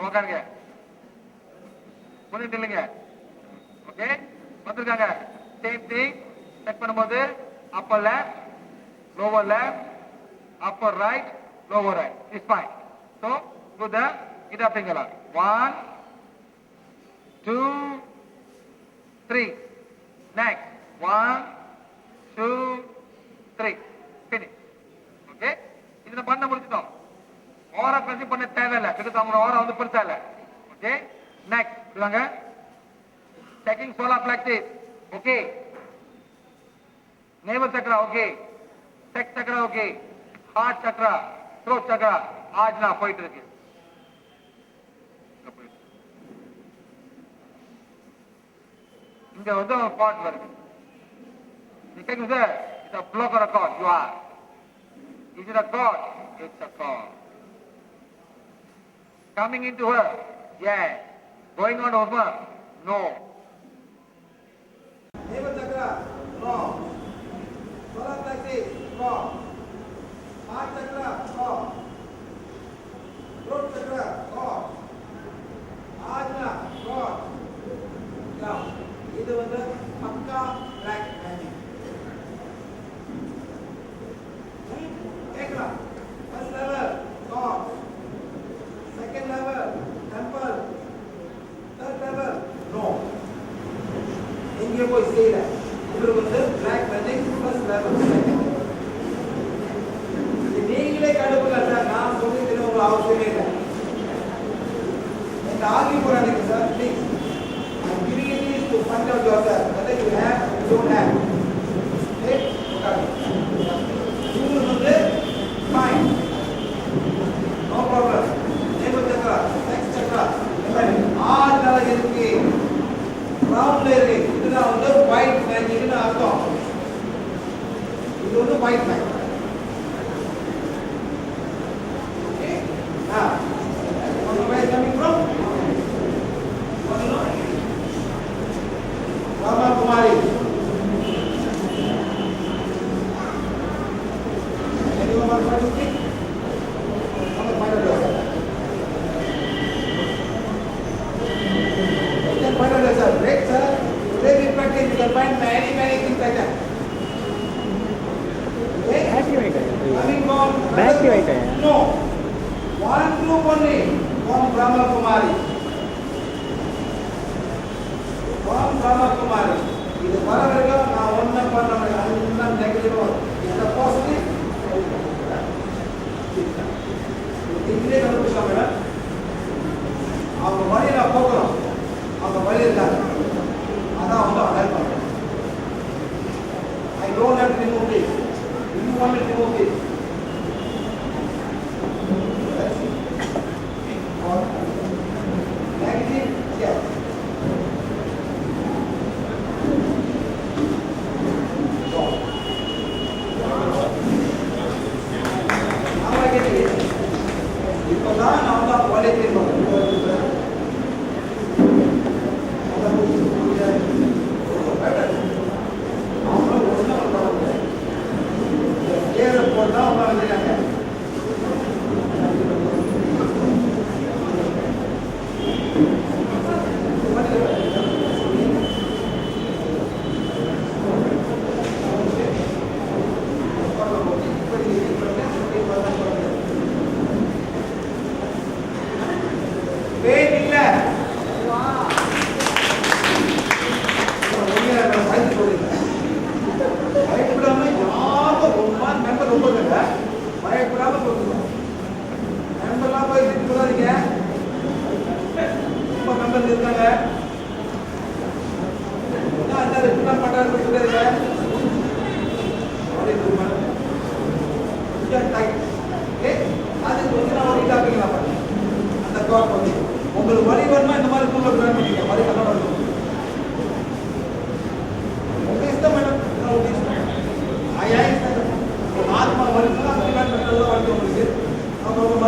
உட்காருங்க புரியுது இல்லைங்க ஓகே? வந்திருக்காங்க. சேம் திங் செக் பண்ணும்போது upper left lower left upper right lower right is fine so to the இது அப்படிங்களா? One two three next one two three finish okay இதில் பண்ண முடிச்சிட்டோம் ஓரம் கழிச்சு பண்ண தேவையில்லை கிட்ட அவங்களோட ஓரம் வந்து பெருசா இல்லை ஓகே நெக்ஸ்ட் சொல்லுவாங்க checking solar plexus okay navel chakra okay chest chakra okay heart chakra throat chakra ஆஜ் நான் போயிட்டு இருக்கு இங்க வந்து பாட் வருது கேக்குது it's a block or a chord you are is it a chord coming into her yes going on over no ஒரு அவசியமே இல்லை இந்த ஆகி போறாதீங்க sir I'm giving it is to find out yourself whether you have or don't have. Okay? இவங்க வந்து fine. No Brahma Kumari. From Brahma Kumari. இது வர வரைக்கும் நான் ஒன்றும் பண்ண முடியாது எல்லாம் நெகட்டிவ் இந்த positive 儲けです。Vou botar o nome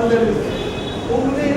আমাদের অগ্নির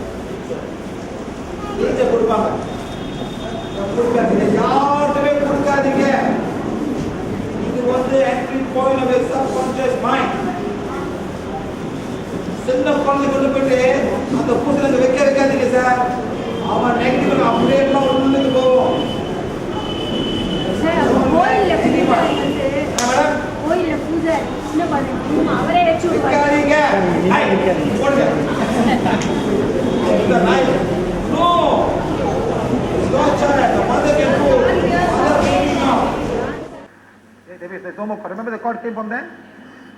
is no more. Remember the cord came from there?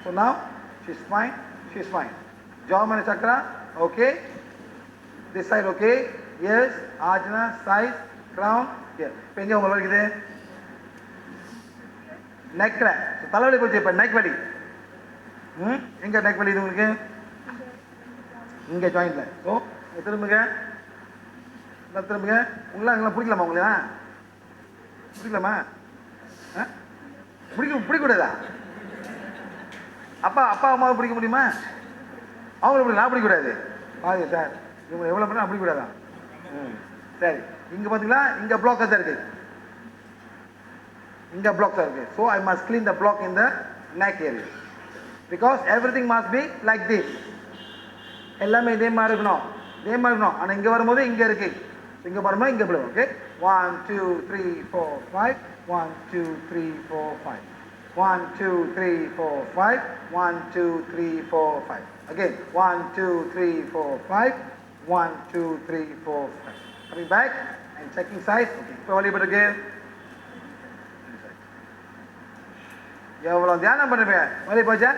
So now she's fine, she's fine. Jawamana chakra, okay. This side, okay. Yes, ajna, size, crown, here. இப்போ எங்கே உங்களுக்கு இருக்குது நெக்கில் so தலைவலி போச்சு இப்போ நெக் வலி ம் எங்கே நெக் வலி இது உங்களுக்கு இங்கே ஜாயின்ல ஸோ திரும்புங்க. திரும்புங்க. உங்களாம் எங்களை பிடிக்கலாமா உங்களா? பிடிக்கலாமா? ஆ? பிடிக்க பிடிக்கக்கூடாதா? அப்பா அப்பா அம்மாவை பிடிக்க முடியுமா? அவங்கள பிடிக்க நான் பிடிக்கக்கூடாது? பாருங்க சார் இவங்க எவ்வளோ பண்ணால் பிடிக்கக்கூடாதா? ம் சரி. இங்கே பார்த்தீங்களா இங்கே பிளாக் தான் இருக்குது இங்கே பிளாக் தான் இருக்குது so I must clean the block in the neck area. Because everything must be like this. எல்லாமே இதே மாதிரி இருக்கணும். இதே மாதிரி இருக்கணும். ஆனால் இங்கே வரும்போது இங்கே இருக்கு. இங்கே வரும்போது இங்கே போடுவோம் okay one two three four five one two three four five one two three four five one two three four five okay one two three four five one two three four five coming back and checking size okay இப்போ வழிபடுங்க எவ்வளோ தியானம் பண்ணுவேன் வழி போச்சா?